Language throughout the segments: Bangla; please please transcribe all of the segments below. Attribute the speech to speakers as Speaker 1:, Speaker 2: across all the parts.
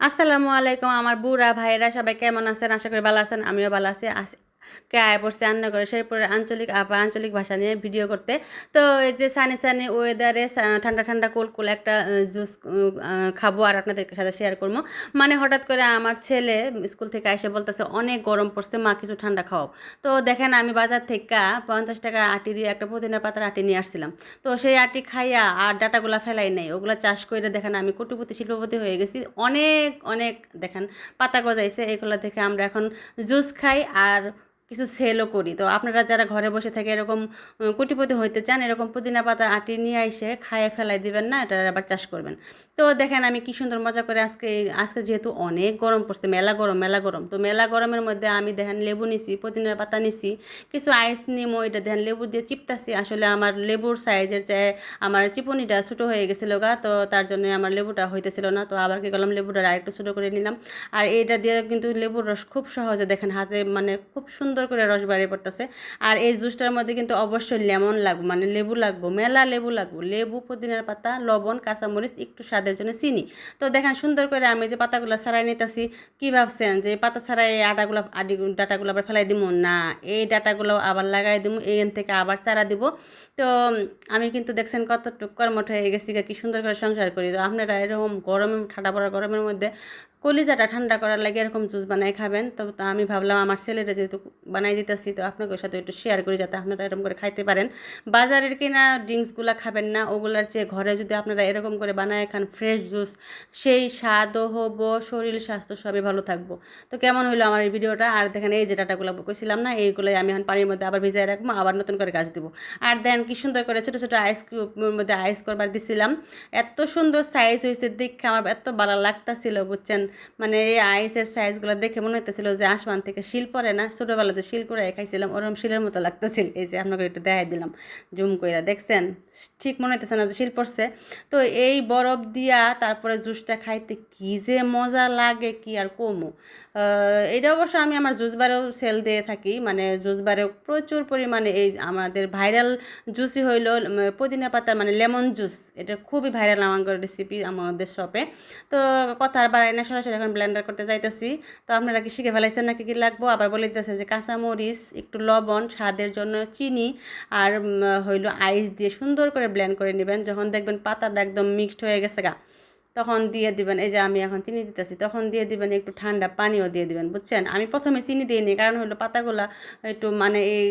Speaker 1: আসসালামু আলাইকুম, আমার বুড়া ভাইয়েরা সবাই কেমন আছেন? আশা করি ভালো আছেন, আমিও ভালো আছি। কে আয় পড়ছে রান্না করে, শেরপুরের আঞ্চলিক আপা, আঞ্চলিক ভাষা নিয়ে ভিডিও করতে। তো এই যে সানি সানি ওয়েদারে ঠান্ডা ঠান্ডা কুল কুল একটা জুস খাব আর আপনাদের সাথে শেয়ার করব। মানে হঠাৎ করে আমার ছেলে স্কুল থেকে এসে বলতেছে, অনেক গরম পড়ছে, মা কিছু ঠান্ডা খাও। তো দেখেন আমি বাজার থেকে পঞ্চাশ টাকা আটি দিয়ে একটা পুদিনা পাতার আটি নিয়ে আসছিলাম। তো সেই আটি খাইয়া আর ডাটাগুলা ফেলাই নাই, ওগুলা চাষ করে দেখেন আমি কোটিপতি, শিল্পপতি হয়ে গেছি। অনেক অনেক, দেখেন, পাতা গজাইছে, এগুলো থেকে আমরা এখন জুস খাই আর কিছু সেলও করি। তো আপনারা যারা ঘরে বসে থেকে এরকম কোটিপতি হইতে চান, এরকম পুদিনা পাতা আটি নিয়ে এসে খাইয়ে ফেলাই দিবেন না, এটা আবার চাষ করবেন। তো দেখেন আমি কি সুন্দর মজা করে আজকে আজকে যেহেতু অনেক গরম পড়ছে, মেলা গরম মেলা গরম, তো মেলা গরমের মধ্যে আমি দেখেন লেবু নিছি পুদিনার পাতা নিছি, কিছু আইস নিমো, এটা দেখেন লেবু দিয়ে চিপতাছি। আসলে আমার লেবুর সাইজের চেয়ে আমার চিপনিটা ছোটো হয়ে গেছিল গা, তো তার জন্য আমার লেবুটা হইতেছিল না, তো আবার কি করলাম লেবুটা আরেকটু ছোটো করে নিলাম। আর এইটা দিয়ে কিন্তু লেবুর রস খুব সহজে দেখেন হাতে মানে খুব সুন্দর করে রস বাড়িয়ে পড়তেছে। আর এই জুসটার মধ্যে কিন্তু অবশ্যই লেমন লাগবে মানে লেবু লাগবে, মেলা লেবু লাগবে। লেবু, পুদিনার পাতা, লবণ, কাঁচামরিচ, একটু স্বাদের জন্য চিনি। তো দেখেন সুন্দর করে আমি যে পাতাগুলো ছাড়াই নিতেছি, কী ভাবছেন যে পাতা ছাড়াই আটাগুলো আডি ডাটাগুলো আবার ফেলাই দিব না, এই ডাটাগুলো আবার লাগাই দিব এইখান থেকে আবার চারা দিব। তো আমি কিন্তু দেখছেন কতটুকু কর্মঠ হয়ে গেছি কি সুন্দর করে সংসার করি। তো আপনারা এরকম গরমে, ঠান্ডা পড়া গরমের মধ্যে কলিজাটা ঠান্ডা করার লাগে এরকম জুস বানাই খাবেন। তো, তা আমি ভাবলাম আমার ছেলেটা যেহেতু বানাই দিতেছি, তো আপনাদের সাথে একটু শেয়ার করি যাতে আপনারা এরকম করে খাইতে পারেন। বাজারের কিনা ড্রিঙ্কসগুলো খাবেন না, ওগুলার চেয়ে ঘরে যদি আপনারা এরকম করে বানায় খান ফ্রেশ জুস সেই স্বাদও হব, শরীর স্বাস্থ্য সবই ভালো থাকব। তো কেমন হলো আমার এই ভিডিওটা? আর দেখেন এই যে ডাটাগুলো কইছিলাম না, এইগুলোই আমি এখন পানির মধ্যে আবার ভিজাই রাখব, আবার নতুন করে গাছ দিব। আর দেন কি সুন্দর করে ছোটো ছোটো আইস কিউবের মধ্যে আইস করবার দিছিলাম। এত সুন্দর সাইজ হয়েছে দেখে আমার এত ভালো লাগতাছিল, বুঝছেন? মানে এই আইসের সাইজগুলো দেখে মনে হইতেছিল যে আসমান থেকে শিল পরে না। ছোটোবেলাতে শিল করে খাইছিলাম ওরকম শিলের মতো লাগতেছিল। এই যে আপনাকে একটু দেখাই দিলাম, জুম কইরা দেখছেন? ঠিক মনে হইতেছে না যে শিল পড়ছে। তো এই বরফ দিয়া তারপরে জুসটা খাইতে কি যে মজা লাগে, কি আর কমু? এটা অবশ্য আমি আমার জুস বারেও সেল দিয়ে থাকি। মানে জুস বারেও প্রচুর পরিমাণে এই আমাদের ভাইরাল জুসই হইল পুদিনা পাতার মানে লেমন জুস এটা খুবই ভাইরাল আমার রেসিপি আমাদের শপে তো কথা আর বাড়াই না এখন ব্লেন্ডার করতে যাইতেছি। তো আপনারা কি শিখে ফেলাইছেন নাকি কি লাগবো? আবার বলে দিতেছে যে কাঁচামরিচ, একটু লবণ, স্বাদের জন্য চিনি আর হইল আইস দিয়ে সুন্দর করে ব্লেন্ড করে নেবেন। যখন দেখবেন পাতাটা একদম মিক্সড হয়ে গেছে গা, তখন দিয়ে দিবেন। এই যে আমি এখন চিনি দিতেছি, তখন দিয়ে দিবেন একটু ঠান্ডা পানিও দিয়ে দিবেন, বুঝছেন? আমি প্রথমে চিনি দিইনি কারণ হলো পাতাগুলা একটু মানে এই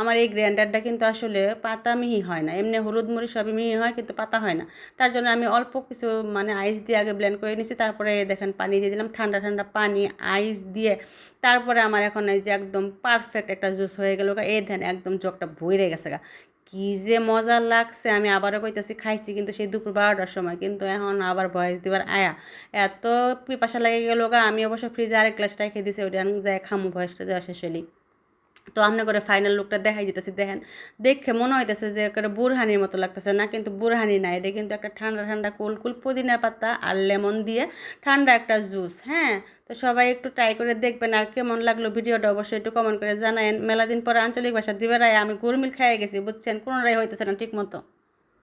Speaker 1: আমার এই গ্রাইন্ডারটা কিন্তু আসলে পাতা মিহি হয় না। এমনি হলুদ মরিচ সবই মিহি হয় কিন্তু পাতা হয় না। তার জন্য আমি অল্প কিছু মানে আইস দিয়ে আগে ব্লেন্ড করে নিয়েছি তারপরে দেখেন পানি দিয়ে দিলাম, ঠান্ডা ঠান্ডা পানি আইস দিয়ে। তারপরে আমার এখন এই যে একদম পারফেক্ট একটা জুস হয়ে গেল এই ধ্যান একদম জগটা ভরে গেছে গা। কি যে মজা লাগছে। আমি আবারও কইতাছি, খাইছি কিন্তু সেই দুপুর বারোটার সময়। কিন্তু এখন আবার ভয়েস দিবার আয়া। এত পিপাসা লেগে গেল গা। আমি অবশ্য ফ্রিজে আরেক গ্লাস রেখে দিছি ওটা যায় খামু ভয়েসটা দেওয়া শেষ হলেই তো আপনি করে ফাইনাল লুকটা দেখাই দিতেছি, দেখেন। দেখে মনে হইতেছে যে একটা বুরহানির মতো লাগতেছে না, কিন্তু বুরহানি না, এটা কিন্তু একটা ঠান্ডা ঠান্ডা, কুল কুল পুদিনা পাতা আর লেমন দিয়ে ঠান্ডা একটা জুস হ্যাঁ? তো সবাই একটু ট্রাই করে দেখবেন আর কেমন লাগল ভিডিওটা অবশ্যই একটু কমেন্ট করে জানায়েন। মেলা দিন পরে আঞ্চলিক ভাষা দিবে রায়, আমি গুরমিল খাইয়ে গেছি, বুঝছেন? কোনোটাই হইতেছে না ঠিক মতো